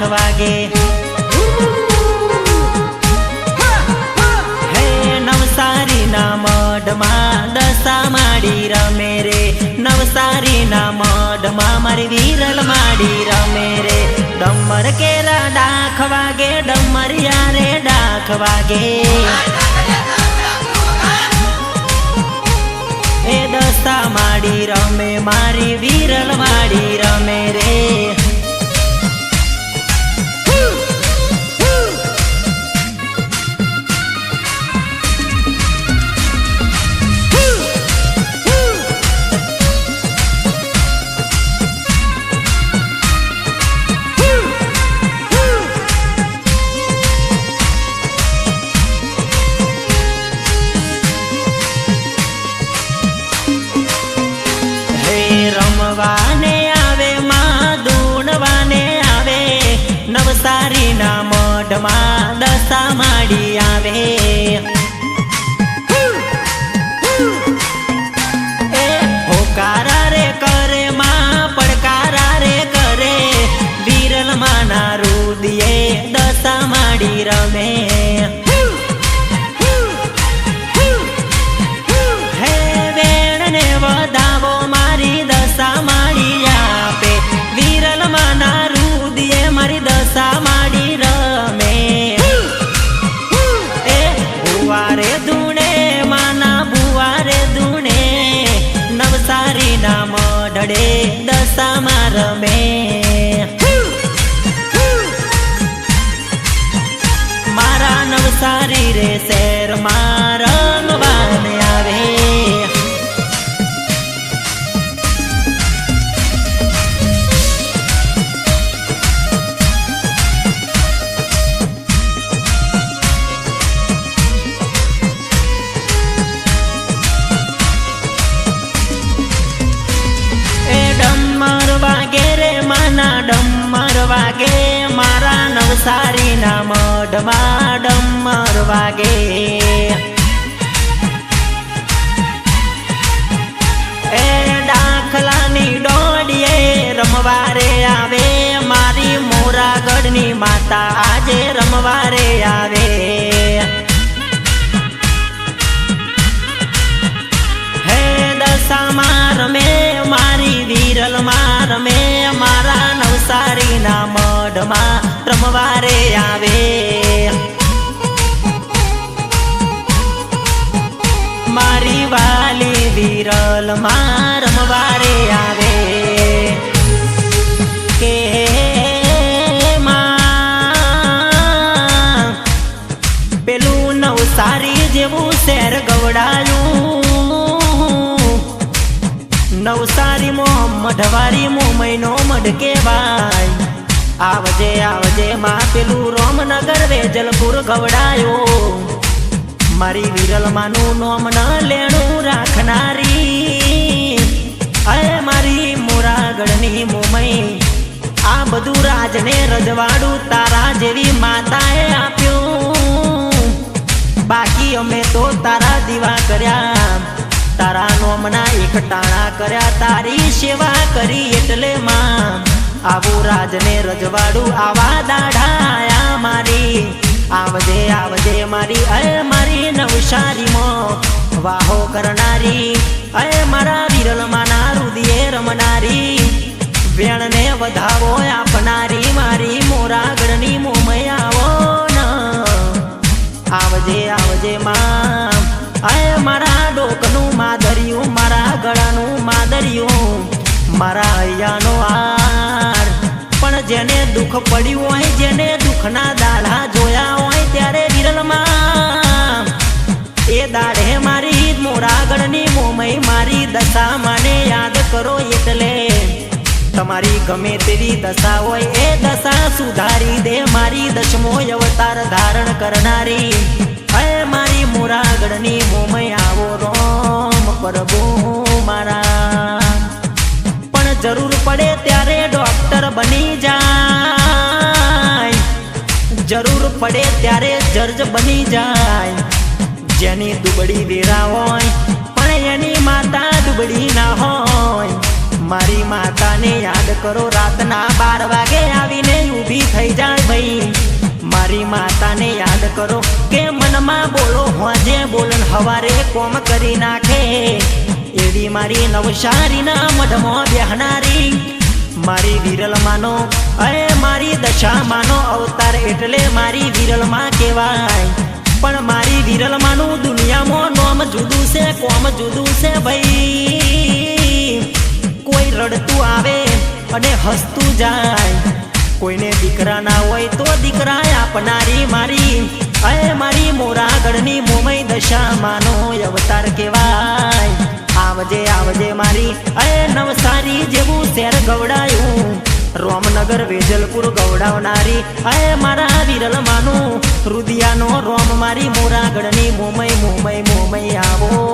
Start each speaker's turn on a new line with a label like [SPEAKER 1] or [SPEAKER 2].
[SPEAKER 1] ડાખ વાગે હે નવસારી ના મઢમાં દશા માડી રમે રે નવસારી ના મઢમાં મારી વિરલ માડી રમે રે ડમર કેરા ડાખ વાગે ડમરિયા રે ડાખ વાગે એ દશા માડી રમે મારી વિરલ માડી રમે નવસારી શેર રમવાને આવે. એ ડમ વાગે રે માના ડમ મારવા ગે નવસારી ના મઢમાં ડમર વાગે. એ દાખલાની ડોડીએ રમવારે આવે. મારી મોરાગઢની માતા આજે રમવારે આવે. હે દશામાં રમે, મારી વિરલમાં રમે. મારા નવસારી ના મઢમાં રમવારે આવે. મારી વાલી વિરલ રમવારે આવે. કે માં, પેલું નવસારી જેવું શેર ગવડાયું. નવસારી મો મઢવારી મો મહિનો મઢ કેવાય આવજે આવજે, માં પેલું રોમનગર વેજલપુર ગવડાયો મારી વિરલમાનું નોમ ન લેણું રાખનારી. અરે મારી મોરાગઢની મુમઈ આ બધું રાજને રજવાડું તારા જેવી માતાએ આપ્યું. બાકી અમે તો તારા દીવા કર્યા. તારા નોમના એક ટાણા કર્યા, તારી સેવા કરી એટલે માં. આવું રાજને રજવાડું, આવા દાઢાયા મારી. આવજે આવજે મારી અય મારી નવસારીમાં વાહો કરનારી. અય મારા વિરલમાના રુદિયે રમનારી. વેણને વધાવો આપનારી, મારી મોરાગળની મોમય આવો ન. આવજે આવજે માં અય મારા ડોકનું માધર્યું મારા ગળાનું માધર્યું મારા પણ જેને દુઃખ પડ્યું હોય, જેને દુઃખના દાડા જોયા હોય, ત્યારે વિરલમાં એ દાડે મારી મોરાગઢની મોમય મારી દશા મને યાદ કરો એટલે તમારી ગમે તેવી દશા હોય, એ દશા સુધારી દે મારી દશમો અવતાર ધારણ કરનારી. હે મારી મોરાગઢની મોમય, આવો રોમ પ્રભુ મારા. પણ જરૂર પડે ત્યારે પડે ત્યારે જર્જ બની જાય. જેની દુબળી વેરા હોય, પણ એની માતા દુબળી ના હોય. મારી માતાને યાદ કરો, રાતના બાર વાગે આવીને ઊભી થઈ જાય ભાઈ. મારી માતાને યાદ કરો કે મનમાં બોલો હોજે બોલન હવારે કોમ કરી નાખે. એવી મારી નવસારીના મઢમાં બેહનારી મારી વિરલ માનો, અરે મારી દશા માનો, અવતાર એટલે મારી વિરલમાં કહેવાય. પણ મારી વિરલ માનું દુનિયામાં નોમ જુદું છે, કોમ જુદું છે ભાઈ. કોઈ રડતું આવે અને હસતું જાય. કોઈને દીકરા ના હોય તો દીકરા આપનારી મારી. અરે મારી મોરાગઢની મોમય દશા માનો, અવતાર કહેવાય. આવજે આવજે મારી. અરે નવસારી જેવું શેર ગવડાયું. રોમનગર, વેજલપુર ગવડાવનારી. અરે મારા વિરલ માનું, રુદિયાનો રોમ મારી. મોરાગઢની મોમય મોમય મોમય આવો.